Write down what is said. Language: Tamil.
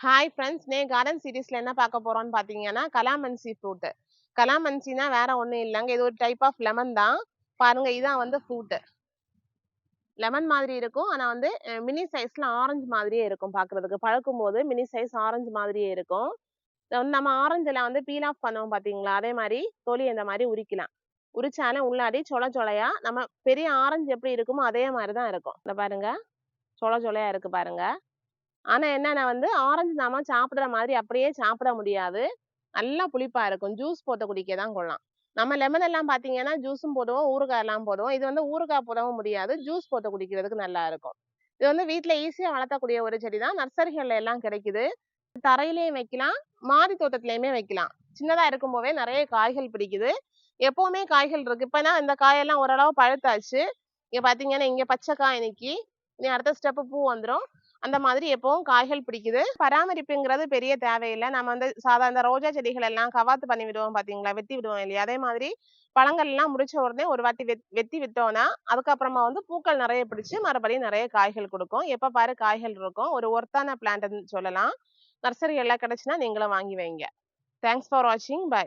ஹாய் ஃப்ரெண்ட்ஸ் நே கார்டன் சீரீஸ்ல என்ன பார்க்க போறோம்னு பார்த்தீங்கன்னா கலாமன்சி ஃப்ரூட் கலாமன்சினா வேற ஒன்றும் இல்லைங்க. இது ஒரு டைப் ஆஃப் லெமன் தான். பாருங்க இதான் வந்து ஃப்ரூட் லெமன் மாதிரி இருக்கும். ஆனா வந்து மினி சைஸ்ல ஆரஞ்சு மாதிரியே இருக்கும் பாக்குறதுக்கு பழக்கும் போது மினி சைஸ் ஆரஞ்சு மாதிரியே இருக்கும். வந்து நம்ம ஆரஞ்சுல வந்து பீல் ஆஃப் பண்ணுவோம் பாத்தீங்களா அதே மாதிரி தொலி இந்த மாதிரி உரிக்கலாம். உரிச்சாலும் உள்ளாடி சொல சொலையா நம்ம பெரிய ஆரஞ்சு எப்படி இருக்குமோ அதே மாதிரி தான் இருக்கும். இந்த பாருங்க. சொல சொலையா இருக்கு பாருங்க. ஆனா என்னன்னா வந்து ஆரஞ்சு நாம சாப்பிடுற மாதிரி அப்படியே சாப்பிட முடியாது. நல்லா புளிப்பா இருக்கும். ஜூஸ் போட்டு குடிக்க தான் கொள்ளலாம். நம்ம லெமன் எல்லாம் பாத்தீங்கன்னா ஜூஸும் போடுவோம் ஊறுகாய் எல்லாம் போடுவோம். இது வந்து ஊறுகாய் போடவும் முடியாது. ஜூஸ் போட்டு குடிக்கிறதுக்கு நல்லா இருக்கும். இது வந்து வீட்ல ஈஸியா வளர்த்தக்கூடிய ஒரு செடி தான். நர்சரிகள்ல எல்லாம் கிடைக்குது. தரையிலையும் வைக்கலாம். மாடி தோட்டத்திலயுமே வைக்கலாம். சின்னதா இருக்கும் போதே நிறைய காய்கள் பிடிக்குது. எப்பவுமே காய்கள் இருக்கு. இப்பனா இந்த காயெல்லாம் ஓரளவு பழுத்தாச்சு. இங்க பாத்தீங்கன்னா இங்க பச்சை காய் நிக்கி. இனி அடுத்த ஸ்டெப்பு பூ வந்துடும் அந்த மாதிரி எப்பவும் காய்கள் பிடிக்குது. பராமரிப்புங்கிறது பெரிய தேவையில்லை. நம்ம வந்து சாதாரண ரோஜா செடிகள் எல்லாம் கவாத்து பண்ணி விடுவோம் பாத்தீங்களா? வெட்டி விடுவோம் இல்லையா? அதே மாதிரி பழங்கள் எல்லாம் முடிச்ச உடனே ஒரு வாட்டி வெத் வெட்டி விட்டோம்னா அதுக்கப்புறமா வந்து பூக்கள் நிறைய பிடிச்சு மறுபடியும் நிறைய காய்கள் கொடுக்கும். எப்ப பாரு காய்கள் இருக்கும். ஒரு ஒர்த்தான பிளான்ட்னு சொல்லலாம். நர்சரி எல்லாம் கிடைச்சுன்னா நீங்களும் வாங்கி வைங்க. தேங்க்ஸ் ஃபார் வாட்சிங் பை